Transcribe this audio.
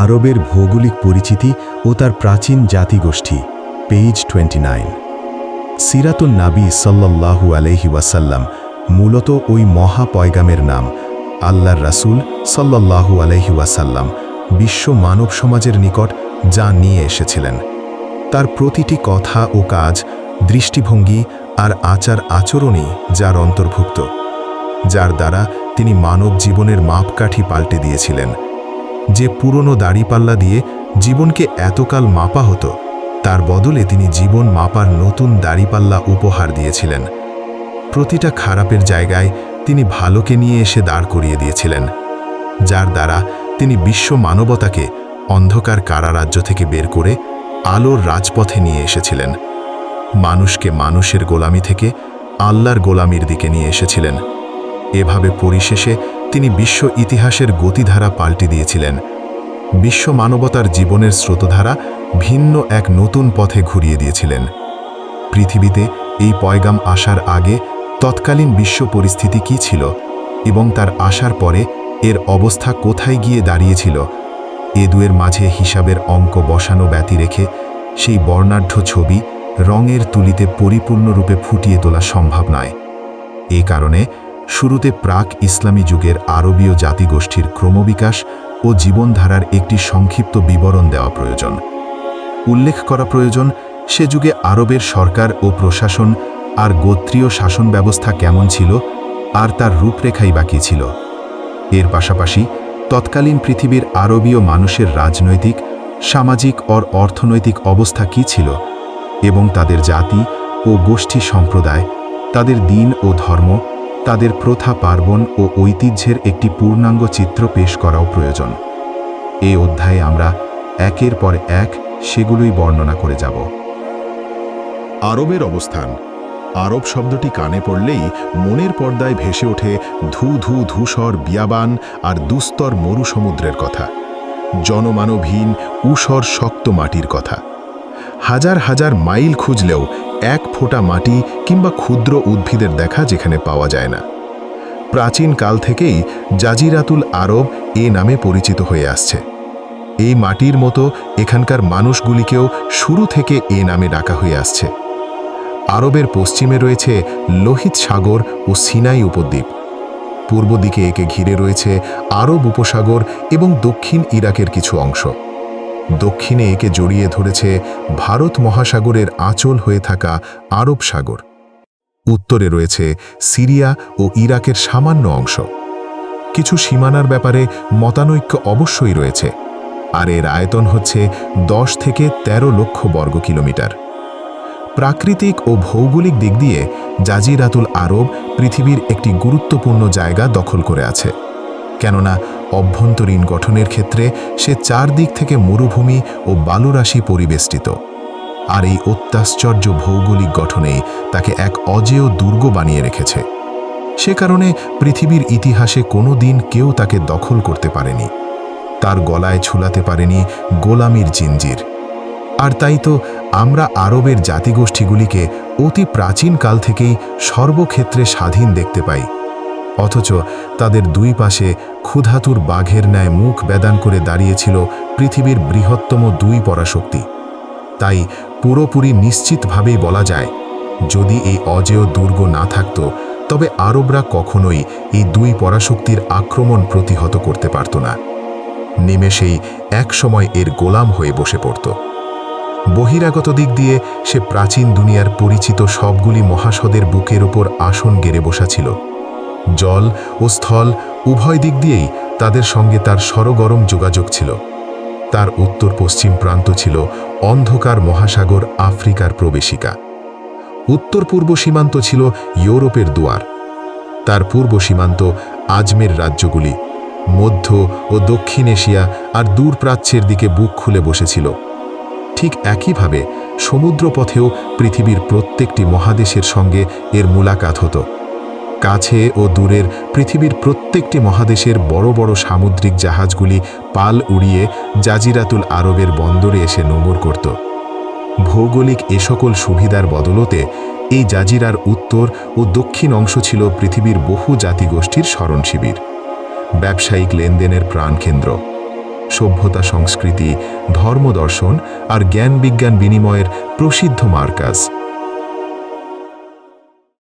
আরবের ভৌগোলিক পরিচিতি ও তার প্রাচীন জাতিগোষ্ঠী পেজ টোয়েন্টি নাইন সিরাতুন নাবি সাল্লাল্লাহু আলহি ওয়াসাল্লাম মূলত ওই মহা পয়গামের নাম, আল্লাহর রাসূল সাল্লাল্লাহু আলহি ওয়াসাল্লাম বিশ্ব মানব সমাজের নিকট যা নিয়ে এসেছিলেন। তার প্রতিটি কথা ও কাজ, দৃষ্টিভঙ্গি আর আচার আচরণই যার অন্তর্ভুক্ত, যার দ্বারা তিনি মানব জীবনের মাপকাঠি পাল্টে দিয়েছিলেন। যে পুরনো দাড়িপাল্লা দিয়ে জীবনকে এতকাল মাপা হতো, তার বদলে তিনি জীবন মাপার নতুন দাড়িপাল্লা উপহার দিয়েছিলেন। প্রতিটা খারাপের জায়গায় তিনি ভালোকে নিয়ে এসে দাঁড় করিয়ে দিয়েছিলেন, যার দ্বারা তিনি বিশ্ব মানবতাকে অন্ধকার কারারাজ্য থেকে বের করে আলোর রাজপথে নিয়ে এসেছিলেন। মানুষকে মানুষের গোলামি থেকে আল্লাহর গোলামির দিকে নিয়ে এসেছিলেন। এভাবে পরিশেষে তিনি বিশ্ব ইতিহাসের গতিধারা পাল্টে দিয়েছিলেন। বিশ্ব মানবতার জীবনের স্রোতধারা ভিন্ন এক নতুন পথে ঘুরিয়ে দিয়েছিলেন। পৃথিবীতে এই পয়গাম আসার আগে তৎকালীন বিশ্ব পরিস্থিতি কী ছিল এবং তার আসার পরে এর অবস্থা কোথায় গিয়ে দাঁড়িয়েছিল, এ দুয়ের মাঝে হিসাবের অঙ্ক বসানো ব্যতি রেখে সেই বর্ণাঢ্য ছবি রঙের তুলিতে পরিপূর্ণরূপে ফুটিয়ে তোলা সম্ভব নয়। এ কারণে শুরুতে প্রাক ইসলামী যুগের আরবীয় জাতিগোষ্ঠীর ক্রমবিকাশ ও জীবনধারার একটি সংক্ষিপ্ত বিবরণ দেওয়া প্রয়োজন। উল্লেখ করা প্রয়োজন, সে যুগে আরবের সরকার ও প্রশাসন আর গোত্রীয় শাসন ব্যবস্থা কেমন ছিল, আর তার রূপরেখাই বাকি ছিল। এর পাশাপাশি তৎকালীন পৃথিবীর আরবীয় মানুষের রাজনৈতিক, সামাজিক অর অর্থনৈতিক অবস্থা কী ছিল এবং তাদের জাতি ও গোষ্ঠী সম্প্রদায়, তাদের দিন ও ধর্ম তাদের প্রথা পার্বণ ও ঐতিহ্যের একটি পূর্ণাঙ্গ চিত্র পেশ করাও প্রয়োজন। এ অধ্যায়ে আমরা একের পর এক সেগুলোই বর্ণনা করে যাব। আরবের অবস্থান। আরব শব্দটি কানে পড়লেই মনের পর্দায় ভেসে ওঠে ধু ধু ধূসর বিয়াবান আর দুস্তর মরুসমুদ্রের কথা। জনমানবহীন, উষর শক্ত মাটির কথা। হাজার হাজার মাইল খুঁজলেও এক ফোঁটা মাটি কিংবা ক্ষুদ্র উদ্ভিদের দেখা যেখানে পাওয়া যায় না। প্রাচীন কাল থেকেই জাজিরাতুল আরব এ নামে পরিচিত হয়ে আসছে। এই মাটির মতো এখানকার মানুষগুলিকেও শুরু থেকে এ নামে ডাকা হয়ে আসছে। আরবের পশ্চিমে রয়েছে লোহিত সাগর ও সিনাই উপদ্বীপ। পূর্ব দিকে একে ঘিরে রয়েছে আরব উপসাগর এবং দক্ষিণ ইরাকের কিছু অংশ। দক্ষিণে একে জড়িয়ে ধরেছে ভারত মহাসাগরের আঁচল হয়ে থাকা আরব সাগর। উত্তরে রয়েছে সিরিয়া ও ইরাকের সামান্য অংশ। কিছু সীমানার ব্যাপারে মতানৈক্য অবশ্যই রয়েছে। আর এর আয়তন হচ্ছে দশ থেকে ১৩ লক্ষ বর্গ কিলোমিটার। প্রাকৃতিক ও ভৌগোলিক দিক দিয়ে জাজিরাতুল আরব পৃথিবীর একটি গুরুত্বপূর্ণ জায়গা দখল করে আছে। কেননা অভ্যন্তরীণ গঠনের ক্ষেত্রে সে চারদিক থেকে মরুভূমি ও বালুরাশি পরিবেষ্টিত। আর এই অত্যাশ্চর্য ভৌগোলিক গঠনেই তাকে এক অজেয় দুর্গ বানিয়ে রেখেছে। সে কারণে পৃথিবীর ইতিহাসে কোনো দিন কেউ তাকে দখল করতে পারেনি। তার গলায় ছুলাতে পারেনি গোলামির জিঞ্জির। আর তাই তো আমরা আরবের জাতিগোষ্ঠীগুলিকে অতি প্রাচীন কাল থেকেই সর্বক্ষেত্রে স্বাধীন দেখতে পাই। অথচ তাদের দুই পাশে ক্ষুধাতুর বাঘের ন্যায় মুখ বেদান করে দাঁড়িয়েছিল পৃথিবীর বৃহত্তম দুই পরাশক্তি। তাই পুরোপুরি নিশ্চিতভাবেই বলা যায়, যদি এই অজেয় দুর্গ না থাকত, তবে আরবরা কখনোই এই দুই পরাশক্তির আক্রমণ প্রতিহত করতে পারত না। নিমেষেই একসময় এর গোলাম হয়ে বসে পড়ত। বহিরাগত দিক দিয়ে সে প্রাচীন দুনিয়ার পরিচিত সবগুলি মহাসদের বুকের উপর আসন গেড়ে বসা ছিল। জল ও স্থল উভয় দিক দিয়েই তাদের সঙ্গে তার সরগরম যোগাযোগ ছিল। তার উত্তর পশ্চিম প্রান্ত ছিল অন্ধকার মহাসাগর আফ্রিকার প্রবেশিকা। উত্তর পূর্ব সীমান্ত ছিল ইউরোপের দুয়ার। তার পূর্ব সীমান্ত আজমের রাজ্যগুলি, মধ্য ও দক্ষিণ এশিয়া আর দূর প্রাচ্যের দিকে বুক খুলে বসেছিল। ঠিক একইভাবে সমুদ্রপথেও পৃথিবীর প্রত্যেকটি মহাদেশের সঙ্গে এর মুলাকাত হতো। কাছে ও দূরের পৃথিবীর প্রত্যেকটি মহাদেশের বড় বড় সামুদ্রিক জাহাজগুলি পাল উড়িয়ে জাজিরাতুল আরবের বন্দরে এসে নোঙর করত। ভৌগোলিক এ সকল সুবিধার বদলতে এই জাজিরার উত্তর ও দক্ষিণ অংশ ছিল পৃথিবীর বহু জাতিগোষ্ঠীর স্মরণ শিবির ব্যবসায়িক লেনদেনের প্রাণকেন্দ্র। সভ্যতা সংস্কৃতি ধর্মদর্শন আর জ্ঞান বিজ্ঞান বিনিময়ের প্রসিদ্ধ মার্কাজ।